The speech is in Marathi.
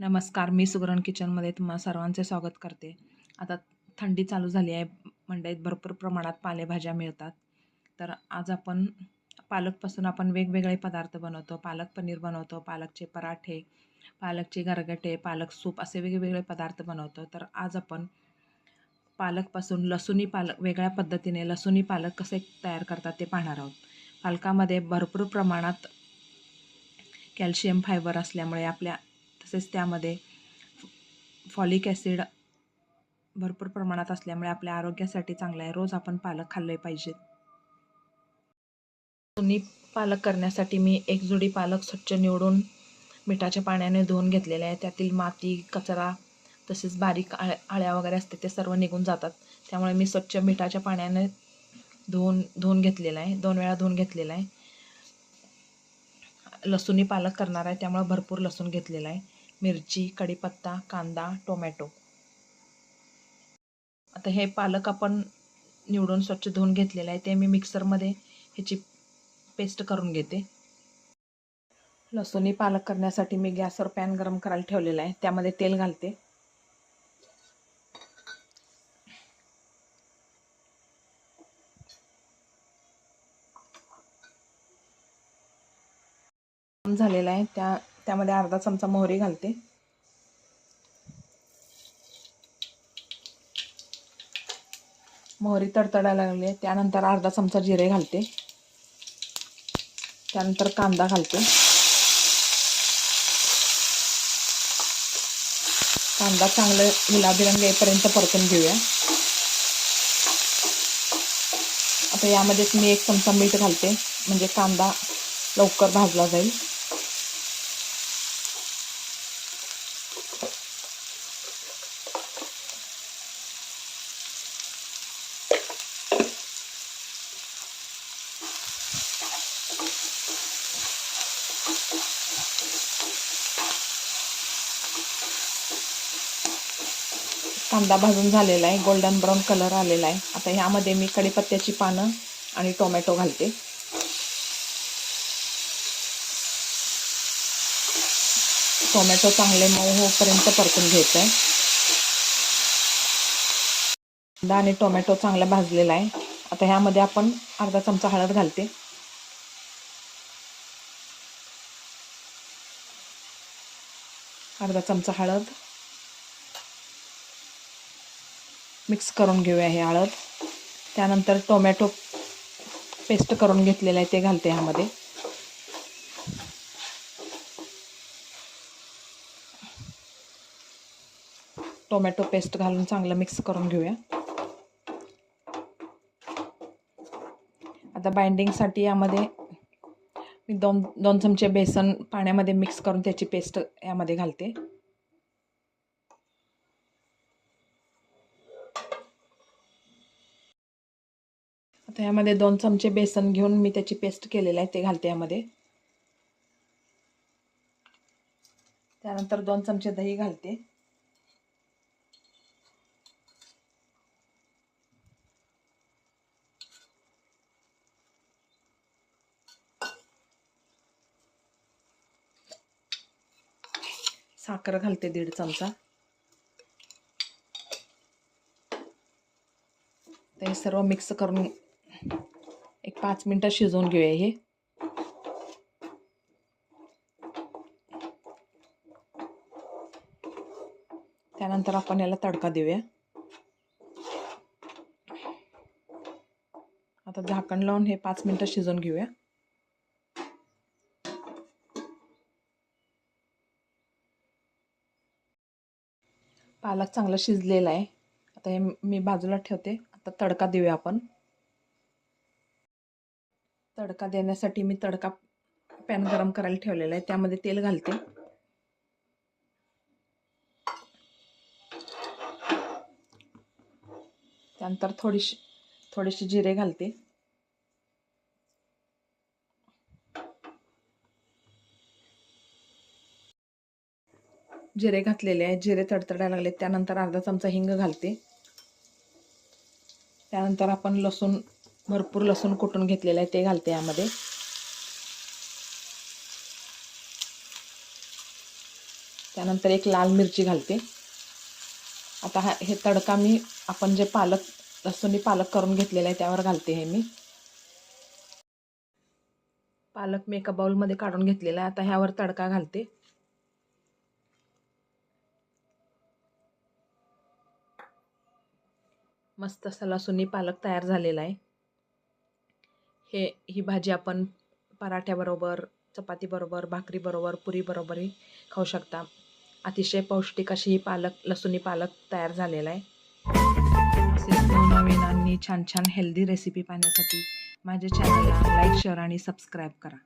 नमस्कार मी सुगरण किचनमध्ये तुम्हा सर्वांचे स्वागत करते. आता थंडी चालू झाली आहे. मंडईत भरपूर प्रमाणात पालेभाज्या मिळतात. तर आज आपण पालकपासून आपण वेगवेगळे पदार्थ बनवतो. पालक पनीर बनवतो पालकचे पराठे पालकचे गरगटे पालक सूप असे वेगवेगळे पदार्थ बनवतो. तर आज आपण पालकपासून लसुणी पालक वेगळ्या पद्धतीने लसुणी पालक कसे तयार करतात ते पाहणार आहोत. पालकामध्ये भरपूर प्रमाणात कॅल्शियम फायबर असल्यामुळे आपल्या तसेच त्यामध्ये फॉलिक ॲसिड भरपूर प्रमाणात असल्यामुळे आपल्या आरोग्यासाठी चांगलं आहे. रोज आपण पालक खाल्ले पाहिजेत. दोन्ही पालक करण्यासाठी मी एक जोडी पालक स्वच्छ निवडून मिठाच्या पाण्याने धुवून घेतलेले आहे. त्यातील माती कचरा तसेच बारीक आळ आळ्या वगैरे असते ते सर्व निघून जातात. त्यामुळे मी स्वच्छ मिठाच्या पाण्याने धुवून धुवून घेतलेला आहे. दोन वेळा धुवून घेतलेला आहे. लसूणी पालक करणार आहे. त्यामुळे भरपूर लसूण घेतलेला आहे. मिरची कढीपत्ता कांदा टोमॅटो. आता हे पालक आपण निवडून स्वच्छ धुवून घेतलेलं आहे. ते मी मिक्सरमध्ये ह्याची पेस्ट करून घेते. लसूणी पालक करण्यासाठी मी गॅसवर पॅन गरम करायला ठेवलेला आहे. त्यामध्ये तेल घालते. झालेला आहे. त्या त्यामध्ये अर्धा चमचा मोहरी घालते. मोहरी तडतडायला लागली त्यानंतर अर्धा चमचा जिरे घालते. त्यानंतर कांदा घालते. कांदा चांगलं गुलाबी रंग येईपर्यंत परतून घेऊया. आता यामध्येच मी एक चमचा मीठ घालते. म्हणजे कांदा लवकर भाजला जाईल. कांदा भाजून झालेला आहे. गोल्डन ब्राऊन कलर आलेला आहे. आता ह्यामध्ये मी कढीपत्त्याची पानं आणि टोमॅटो घालते. टोमॅटो चांगले मऊ होईपर्यंत परतून घ्यायचं आहे. कांदा आणि टोमॅटो चांगला भाजलेला आहे. आता ह्यामध्ये आपण अर्धा चमचा हळद घालते. अर्धा चमचा हळद. मिक्स करून घेऊया हे हळद. त्यानंतर टोमॅटो पेस्ट करून घेतलेलं आहे ते घालते ह्यामध्ये. टोमॅटो पेस्ट घालून चांगलं मिक्स करून घेऊया. आता बाइंडिंगसाठी यामध्ये मी दोन दोन चमचे बेसन पाण्यामध्ये मिक्स करून त्याची पेस्ट यामध्ये घालते. आता यामध्ये दोन चमचे बेसन घेऊन मी त्याची पेस्ट केलेलं आहे ते घालते यामध्ये. त्यानंतर दोन चमचे दही घालते. साखर घालते दीड चमचा. ते सर्व मिक्स करून एक पाच मिनटं शिजवून घेऊया हे. त्यानंतर आपण याला तडका देऊया. आता झाकण लावून हे पाच मिनटं शिजवून घेऊया. पालक चांगला शिजलेला आहे. आता हे मी बाजूला ठेवते. आता तडका देऊया आपण. तडका देण्यासाठी मी तडका पॅन गरम करायला ठेवलेला आहे. त्यामध्ये तेल घालते. त्यानंतर थोडीशी थोडीशी जिरे घालते. जिरे घातलेले आहे. जिरे तडतडायला लागले. त्यानंतर अर्धा चमचा हिंग घालते. त्यानंतर आपण लसूण भरपूर लसूण कुटून घेतलेलं आहे ते घालते यामध्ये. त्यानंतर एक लाल मिरची घालते. आता हा हे तडका मी आपण जे पालक लसूणी पालक करून घेतलेलं आहे त्यावर घालते हे मी. पालक मी एका बाउलमध्ये काढून घेतलेला आहे. आता ह्यावर तडका घालते. मस्त असा लसूणी पालक तयार झालेला आहे. हे ही भाजी आपण पराठ्याबरोबर चपातीबरोबर भाकरीबरोबर पुरीबरोबरही खाऊ शकता. अतिशय पौष्टिक अशी ही पालक लसूणी पालक तयार झालेला आहे. नवीन नवनवीन आणि छान छान हेल्दी रेसिपी पाहण्यासाठी माझ्या चॅनलला लाईक शेअर आणि सबस्क्राईब करा.